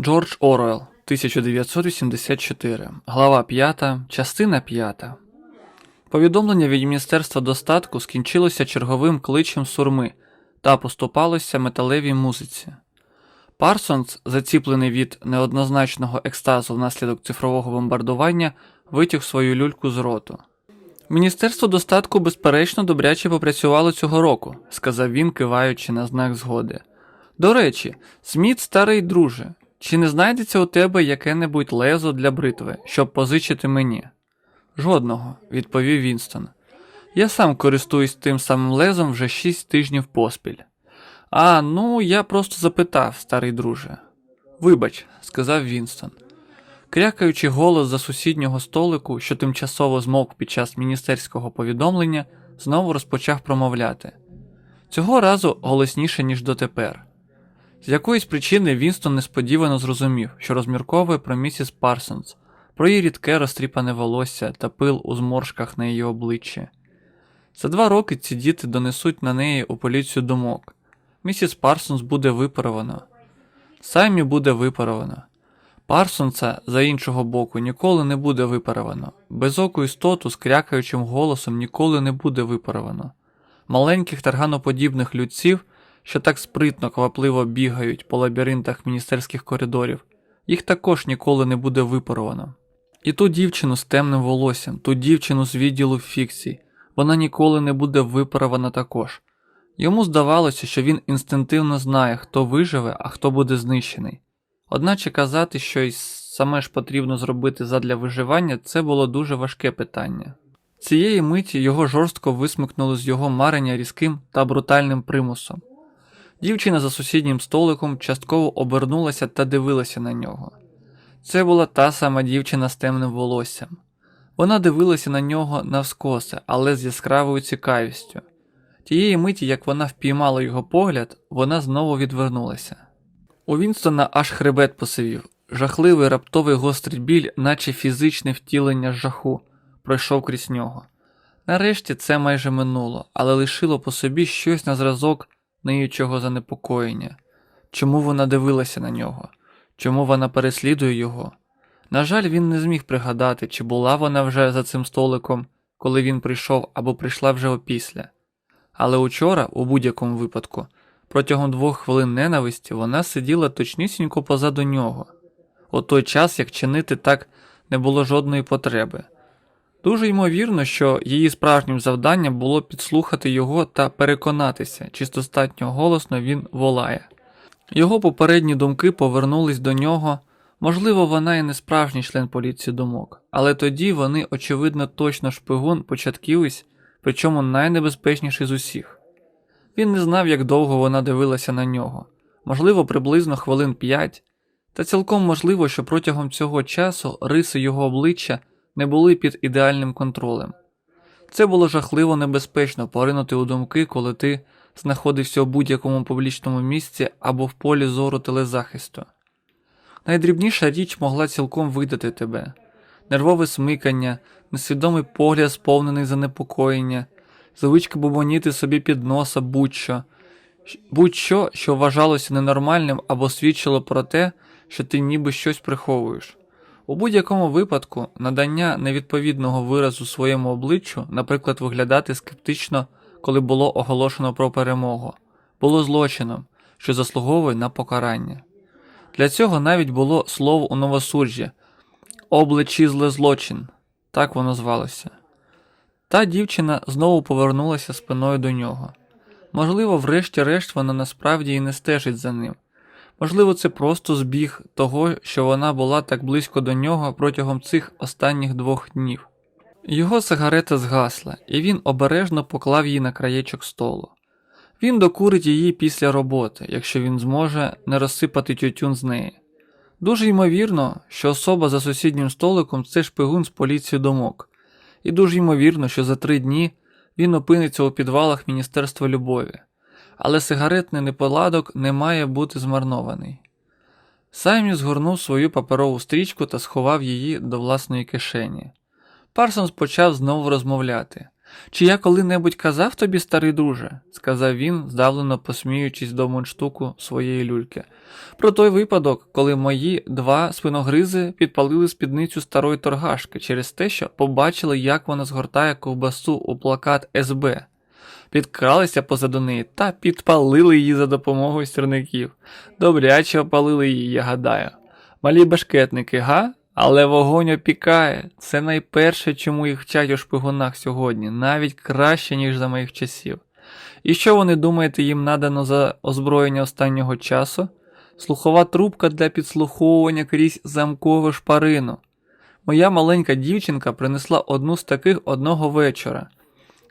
Джордж Оруелл, 1984, глава 5, частина 5. Повідомлення від Міністерства достатку скінчилося черговим кличем сурми та поступалося металевій музиці. Парсонс, заціплений від неоднозначного екстазу внаслідок цифрового бомбардування, витяг свою люльку з роту. Міністерство достатку безперечно добряче попрацювало цього року, сказав він, киваючи на знак згоди. До речі, Сміт, старий друже, чи не знайдеться у тебе яке-небудь лезо для бритви, щоб позичити мені? Жодного, відповів Вінстон. Я сам користуюсь тим самим лезом вже шість тижнів поспіль. А, ну, я просто запитав, старий друже. Вибач, сказав Вінстон. Крякаючи голос за сусіднього столику, що тимчасово змовк під час міністерського повідомлення, знову розпочав промовляти. Цього разу голосніше, ніж дотепер. З якоїсь причини Вінстон несподівано зрозумів, що розмірковує про місіс Парсонс, про її рідке розтріпане волосся та пил у зморшках на її обличчі. За два роки ці діти донесуть на неї у поліцію думок. Місіс Парсонс буде випаровано. Саймі буде випаровано. Парсонса, за іншого боку, ніколи не буде випаровано. Безоку істоту з крякаючим голосом ніколи не буде випаровано. Маленьких тарганоподібних людців, що так спритно квапливо бігають по лабіринтах міністерських коридорів, їх також ніколи не буде випаровано. І ту дівчину з темним волоссям, ту дівчину з відділу фікцій, вона ніколи не буде випарована також. Йому здавалося, що він інстинктивно знає, хто виживе, а хто буде знищений. Одначе казати, що й саме ж потрібно зробити задля виживання, це було дуже важке питання. Цієї миті його жорстко висмикнуло з його марення різким та брутальним примусом. Дівчина за сусіднім столиком частково обернулася та дивилася на нього. Це була та сама дівчина з темним волоссям. Вона дивилася на нього навскоси, але з яскравою цікавістю. Тієї миті, як вона впіймала його погляд, вона знову відвернулася. У Вінстона аж хребет посивів. Жахливий раптовий гострий біль, наче фізичне втілення жаху, пройшов крізь нього. Нарешті це майже минуло, але лишило по собі щось на зразок ниючого занепокоєння. Чому вона дивилася на нього? Чому вона переслідує його? На жаль, він не зміг пригадати, чи була вона вже за цим столиком, коли він прийшов або прийшла вже опісля. Але учора, у будь-якому випадку, протягом двох хвилин ненависті вона сиділа точнісінько позаду нього. У той час, як чинити так не було жодної потреби. Дуже ймовірно, що її справжнім завданням було підслухати його та переконатися, чи достатньо голосно він волає. Його попередні думки повернулись до нього. Можливо, вона і не справжній член поліції думок, але тоді вони, очевидно, точно шпигун початківець, причому найнебезпечніший з усіх. Він не знав, як довго вона дивилася на нього, можливо, приблизно хвилин п'ять, та цілком можливо, що протягом цього часу риси його обличчя не були під ідеальним контролем. Це було жахливо небезпечно поринути у думки, коли ти знаходився у будь-якому публічному місці або в полі зору телезахисту. Найдрібніша річ могла цілком видати тебе нервове смикання, несвідомий погляд, сповнений занепокоєння, звичка бубоніти собі під носа будь-що, будь-що, що вважалося ненормальним або свідчило про те, що ти ніби щось приховуєш. У будь-якому випадку надання невідповідного виразу своєму обличчю, наприклад, виглядати скептично, коли було оголошено про перемогу, було злочином, що заслуговує на покарання. Для цього навіть було слово у новосуджі обличізле злочин, так воно звалося. Та дівчина знову повернулася спиною до нього. Можливо, врешті-решт вона насправді і не стежить за ним. Можливо, це просто збіг того, що вона була так близько до нього протягом цих останніх двох днів. Його сигарета згасла, і він обережно поклав її на краєчок столу. Він докурить її після роботи, якщо він зможе не розсипати тютюн з неї. Дуже ймовірно, що особа за сусіднім столиком це шпигун з поліції домок, і дуже ймовірно, що за три дні він опиниться у підвалах Міністерства любові, але сигаретний неполадок не має бути змарнований. Саймі згорнув свою паперову стрічку та сховав її до власної кишені. Парсонс почав знову розмовляти, Чи я коли-небудь казав тобі, старий друже, сказав він, здавлено посміючись до мундштуку своєї люльки, про той випадок, коли мої два спиногризи підпалили спідницю старої торгашки через те, що побачили, як вона згортає ковбасу у плакат СБ, підкралися позаду неї та підпалили її за допомогою сірників. Добряче опалили її, я гадаю. Малі башкетники, га? Але вогонь опікає. Це найперше, чому їх вчать у шпигунах сьогодні, навіть краще, ніж за моїх часів. І що вони думаєте, їм надано за озброєння останнього часу? Слухова трубка для підслуховування крізь замкову шпарину. Моя маленька дівчинка принесла одну з таких одного вечора,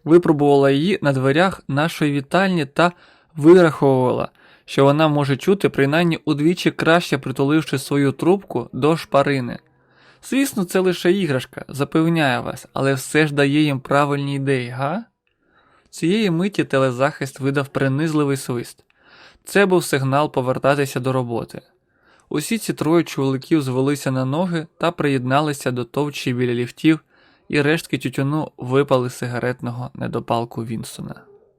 випробувала її на дверях нашої вітальні та вираховувала, що вона може чути принаймні удвічі краще притуливши свою трубку до шпарини. Звісно, це лише іграшка, запевняю вас, але все ж дає їм правильні ідеї, га? Цієї миті телезахист видав принизливий свист. Це був сигнал повертатися до роботи. Усі ці троє чоловіків звелися на ноги та приєдналися до товчі біля ліфтів, і рештки тютюну випали з сигаретного недопалку Вінсона.